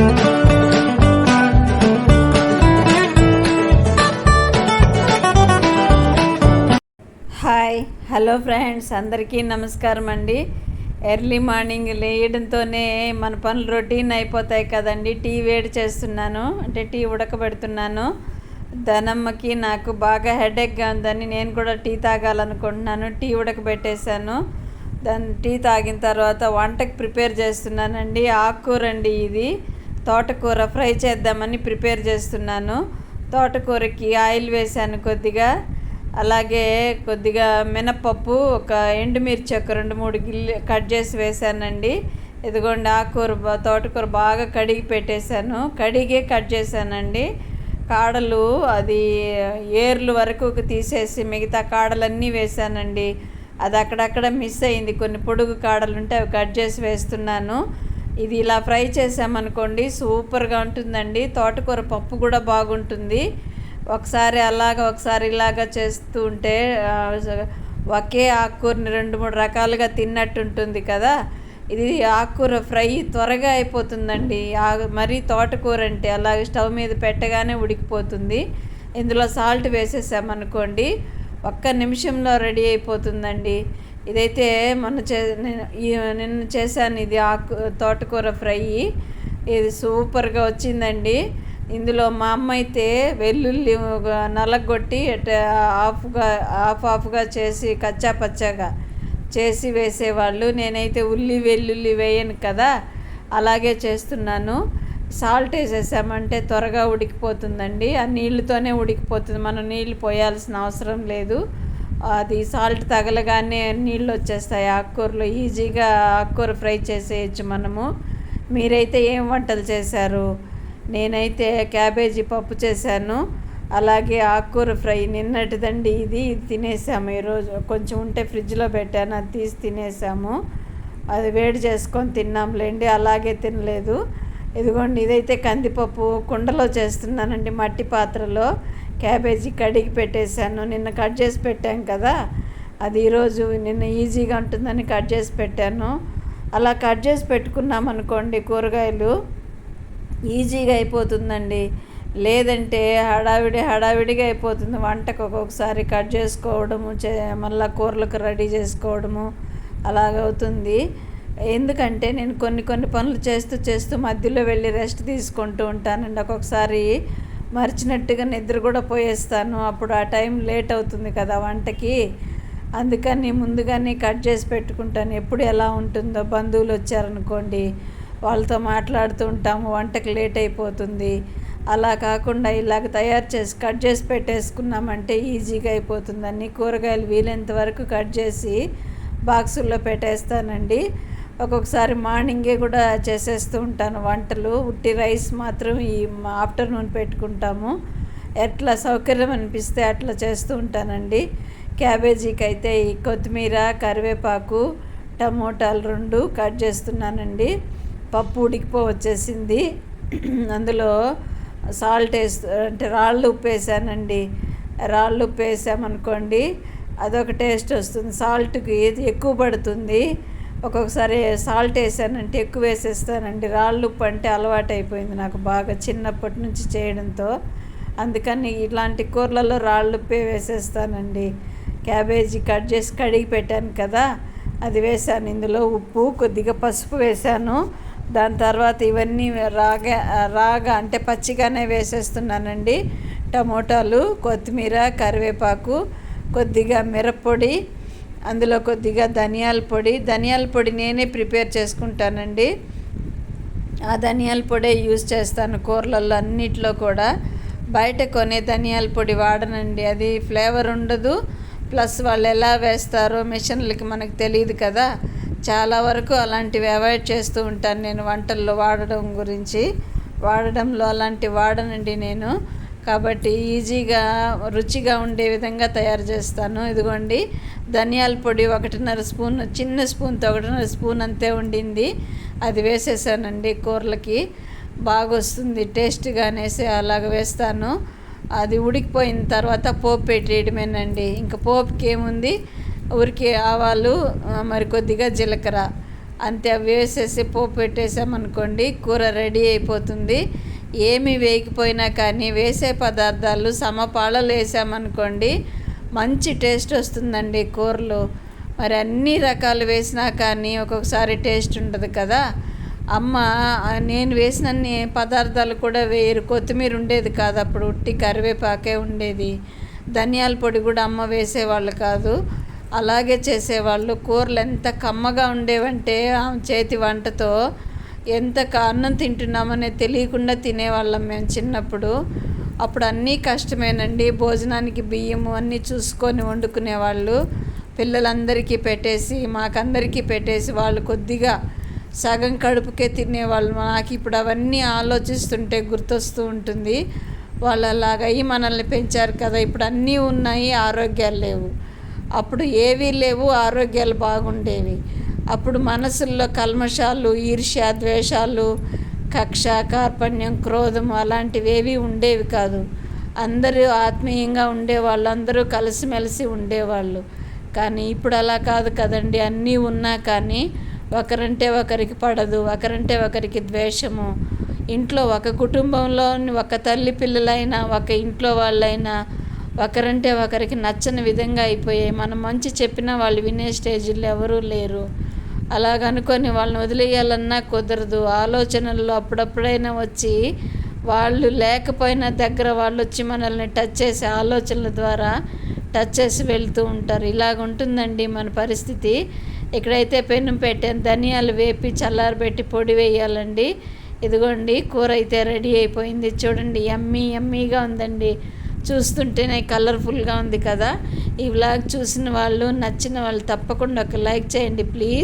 Hi hello friends అందరికీ నమస్కారం అండి. ఎర్లీ మార్నింగ్ లేయడంతోనే మన పనులు రొటీన్ అయిపోతాయి కదండి. టీ వేడి చేస్తున్నాను అంటే టీ ఉడకబెడుతున్నాను. ధనమ్మకి నాకు బాగా హెడేక్గా ఉందని నేను కూడా టీ తాగాలనుకుంటున్నాను. టీ ఉడకబెట్టేశాను. దాన్ని టీ తాగిన తర్వాత వంటకి ప్రిపేర్ చేస్తున్నానండి. ఆకుకూర అండి ఇది. తోటకూర ఫ్రై చేద్దామని ప్రిపేర్ చేస్తున్నాను. తోటకూరకి ఆయిల్ వేసాను కొద్దిగా. అలాగే కొద్దిగా మినపప్పు ఒక ఎండుమిర్చి ఒక రెండు మూడు గిల్లి కట్ చేసి వేసానండి ఇదిగోండి ఆకుకూర తోటకూర బాగా కడిగి పెట్టేశాను. కడిగే కట్ చేశానండి. కాడలు అది ఏర్లు వరకు తీసేసి మిగతా కాడలన్నీ వేసానండి అది అక్కడక్కడ మిస్ అయింది. కొన్ని పొడుగు కాడలు ఉంటే అవి కట్ చేసి వేస్తున్నాను. ఇది ఇలా ఫ్రై చేసామనుకోండి సూపర్గా ఉంటుందండి. తోటకూర పప్పు కూడా బాగుంటుంది. ఒకసారి అలాగ ఒకసారి ఇలాగ చేస్తూ ఉంటే ఒకే ఆకుకూరని రెండు మూడు రకాలుగా తిన్నట్టు ఉంటుంది కదా. ఇది ఆకుకూర ఫ్రై త్వరగా అయిపోతుందండి. ఆ- మరీ తోటకూర అంటే అలాగే స్టవ్ మీద పెట్టగానే ఉడికిపోతుంది. ఇందులో సాల్ట్ వేసేసామనుకోండి ఒక్క నిమిషంలో రెడీ అయిపోతుందండి. ఇదైతే మొన్న చే నేను నిన్న చేశాను ఇది ఆకు తోటకూర ఫ్రై. ఇది సూపర్గా వచ్చిందండి. ఇందులో మా అమ్మ అయితే వెల్లుల్లి నలగొట్టి ఆఫ్గా ఆఫ్ ఆఫ్గా చేసి కచ్చా పచ్చాగా చేసి వేసేవాళ్ళు. నేనైతే ఉల్లి వెల్లుల్లి వేయను కదా అలాగే చేస్తున్నాను. సాల్ట్ వేసేసామంటే త్వరగా ఉడికిపోతుందండి. ఆ నీళ్ళతోనే ఉడికిపోతుంది. మనం నీళ్ళు పోయాల్సిన అవసరం లేదు. అది సాల్ట్ తగలగానే నీళ్ళు వచ్చేస్తాయి. ఆకుకూరలు ఈజీగా ఆకుకూర ఫ్రై చేసేయచ్చు మనము. మీరైతే ఏం వంటలు చేశారు? నేనైతే క్యాబేజీ పప్పు చేశాను. అలాగే ఆకుకూర ఫ్రై నిన్నటిదండి ఇది ఇది తినేసాము ఈరోజు. కొంచెం ఉంటే ఫ్రిడ్జ్లో పెట్టాను అది తీసి తినేసాము. అది వేడి చేసుకొని తిన్నాంలేండి అలాగే తినలేదు. ఇదిగోండి ఇదైతే కందిపప్పు కుండలో చేస్తున్నానండి మట్టి పాత్రలో. క్యాబేజీ కడిగి పెట్టేశాను. నిన్న కట్ చేసి పెట్టాం కదా. అది ఈరోజు నిన్న ఈజీగా ఉంటుందని కట్ చేసి పెట్టాను. అలా కట్ చేసి పెట్టుకున్నాం అనుకోండి కూరగాయలు. ఈజీగా అయిపోతుందండి. లేదంటే హడావిడి హడావిడిగా అయిపోతుంది. వంటకు ఒక్కొక్కసారి కట్ చేసుకోవడము చే మళ్ళీ కూరలకు రెడీ చేసుకోవడము అలాగవుతుంది ఎందుకంటే నేను కొన్ని కొన్ని పనులు చేస్తూ చేస్తూ మధ్యలో వెళ్ళి రెస్ట్ తీసుకుంటూ ఉంటానండి. ఒక్కొక్కసారి మరిచినట్టుగా నిద్ర కూడా పోయేస్తాను. అప్పుడు ఆ టైం లేట్ అవుతుంది కదా వంటకి. అందుకని ముందుగానే కట్ చేసి పెట్టుకుంటాను. ఎప్పుడు ఎలా ఉంటుందో బంధువులు వచ్చారనుకోండి వాళ్ళతో మాట్లాడుతూ ఉంటాము వంటకి లేట్ అయిపోతుంది. అలా కాకుండా ఇలాగ తయారు చేసి కట్ చేసి పెట్టేసుకున్నామంటే ఈజీగా అయిపోతుందని కూరగాయలు వీలైనంత వరకు కట్ చేసి బాక్సుల్లో పెట్టేస్తానండి. ఒక్కొక్కసారి మార్నింగే కూడా చేసేస్తూ ఉంటాను వంటలు. ఉట్టి రైస్ మాత్రం ఈ ఆఫ్టర్నూన్ పెట్టుకుంటాము. ఎట్లా సౌకర్యం అనిపిస్తే అట్లా చేస్తూ ఉంటానండి. క్యాబేజీకి అయితే ఈ కొత్తిమీర కరివేపాకు టమోటాలు రెండు కట్ చేస్తున్నానండి. పప్పు ఉడికిపో వచ్చేసింది అందులో సాల్ట్ వేస్తూ అంటే రాళ్ళు ఉప్పు వేసానండి రాళ్ళు ఉప్పు వేసామనుకోండి అదొక టేస్ట్ వస్తుంది. సాల్ట్కి ఇది ఎక్కువ పడుతుంది ఒక్కొక్కసారి సాల్ట్ వేసానంటే ఎక్కువ వేసేస్తానండి. రాళ్ళు ఉప్పు అంటే అలవాటు అయిపోయింది నాకు బాగా చిన్నప్పటి నుంచి చేయడంతో. అందుకని ఇలాంటి కూరలలో రాళ్ళు ఉప్పే వేసేస్తానండి. క్యాబేజీ కట్ చేసి కడిగి పెట్టాను కదా అది వేసాను. ఇందులో ఉప్పు కొద్దిగా పసుపు వేసాను. దాని తర్వాత ఇవన్నీ రాగా రాగా అంటే పచ్చిగానే వేసేస్తున్నానండి. టమోటాలు కొత్తిమీర కరివేపాకు కొద్దిగా మిరప్పొడి అందులో కొద్దిగా ధనియాల పొడి. ధనియాల పొడి నేనే ప్రిపేర్ చేసుకుంటానండి. ఆ ధనియాల పొడే యూజ్ చేస్తాను కూరలలో అన్నిట్లో కూడా. బయట కొనే ధనియాల పొడి వాడనండి. అది ఫ్లేవర్ ఉండదు. ప్లస్ వాళ్ళు ఎలా వేస్తారో మిషన్లకి మనకు తెలియదు కదా. చాలా వరకు అలాంటివి అవాయిడ్ చేస్తూ ఉంటాను నేను వంటల్లో వాడడం గురించి. వాడడంలో అలాంటివి వాడనండి నేను. కాబట్టి ఈజీగా రుచిగా ఉండే విధంగా తయారు చేస్తాను. ఇదిగోండి ధనియాల పొడి ఒకటిన్నర స్పూన్ చిన్న స్పూన్తో ఒకటిన్నర స్పూన్ అంతే ఉండింది. అది వేసేసానండి కూరలకి. బాగా వస్తుంది టేస్ట్గా అనేసి అలాగ వేస్తాను. అది ఉడికిపోయిన తర్వాత పోపు పెట్టేయడమేనండి. ఇంకా పోపుకి ఏముంది? ఊరికి ఆవాలు మరి కొద్దిగా జీలకర్ర. అంతే అవి వేసేసి పోపు పెట్టేసామనుకోండి కూర రెడీ అయిపోతుంది. ఏమి వేయకపోయినా కానీ వేసే పదార్థాలు సమపాళలు వేసామనుకోండి మంచి టేస్ట్ వస్తుందండి కూరలు. మరి అన్ని రకాలు వేసినా కానీ ఒక్కొక్కసారి టేస్ట్ ఉండదు కదా. అమ్మ నేను వేసినన్ని పదార్థాలు కూడా వేయరు కొత్తిమీర ఉండేది కాదు అప్పుడు ఉట్టి కరివేపాకే ఉండేది. ధనియాల పొడి కూడా అమ్మ వేసేవాళ్ళు కాదు. అలాగే చేసేవాళ్ళు. కూరలు ఎంత కమ్మగా ఉండేవంటే ఆమె చేతి వంటతో ఎంత అన్నం తింటున్నామనే తెలియకుండా తినేవాళ్ళం మేము చిన్నప్పుడు. అప్పుడు అన్నీ కష్టమేనండి. భోజనానికి బియ్యము అన్నీ చూసుకొని వండుకునేవాళ్ళు. పిల్లలందరికీ పెట్టేసి మాకందరికీ పెట్టేసి వాళ్ళు కొద్దిగా సగం కడుపుకే తినేవాళ్ళు. నాకు ఇప్పుడు అవన్నీ ఆలోచిస్తుంటే గుర్తొస్తూ ఉంటుంది. వాళ్ళు అలాగ మనల్ని పెంచారు కదా. ఇప్పుడు అన్నీ ఉన్నాయి ఆరోగ్యాలు లేవు. అప్పుడు ఏవీ లేవు ఆరోగ్యాలు బాగుండేవి. అప్పుడు మనసుల్లో కల్మషాలు ఈర్ష్య ద్వేషాలు కక్ష కార్పణ్యం క్రోధం అలాంటివి ఏవి ఉండేవి కాదు. అందరూ ఆత్మీయంగా ఉండేవాళ్ళు అందరూ కలిసిమెలిసి ఉండేవాళ్ళు. కానీ ఇప్పుడు అలా కాదు కదండి అన్నీ ఉన్నా కానీ ఒకరంటే ఒకరికి పడదు ఒకరంటే ఒకరికి ద్వేషము. ఇంట్లో ఒక కుటుంబంలో ఒక తల్లి పిల్లలైనా ఒక ఇంట్లో వాళ్ళైనా ఒకరంటే ఒకరికి నచ్చని విధంగా అయిపోయాయి. మనం మంచి చెప్పినా వాళ్ళు వినే స్టేజ్లో ఎవరూ లేరు. అలాగనుకొని వాళ్ళని వదిలేయాలన్నా కుదరదు. ఆలోచనల్లో అప్పుడప్పుడైనా వచ్చి వాళ్ళు లేకపోయినా దగ్గర వాళ్ళు వచ్చి మనల్ని టచ్ చేసే ఆలోచనల ద్వారా టచ్ చేసి వెళ్తూ ఉంటారు. ఇలాగ ఉంటుందండి మన పరిస్థితి. ఇక్కడైతే పెనం పెట్టాను ధనియాలు వేపి చల్లారబెట్టి పొడి వేయాలండి. ఇదిగోండి కూర అయితే రెడీ అయిపోయింది. చూడండి ఎమ్మీ ఎమ్మీగా ఉందండి. చూస్తుంటేనే కలర్ఫుల్గా ఉంది కదా. ఈ వ్లాగ్ చూసిన వాళ్ళు నచ్చిన వాళ్ళు తప్పకుండా ఒక లైక్ చేయండి ప్లీజ్.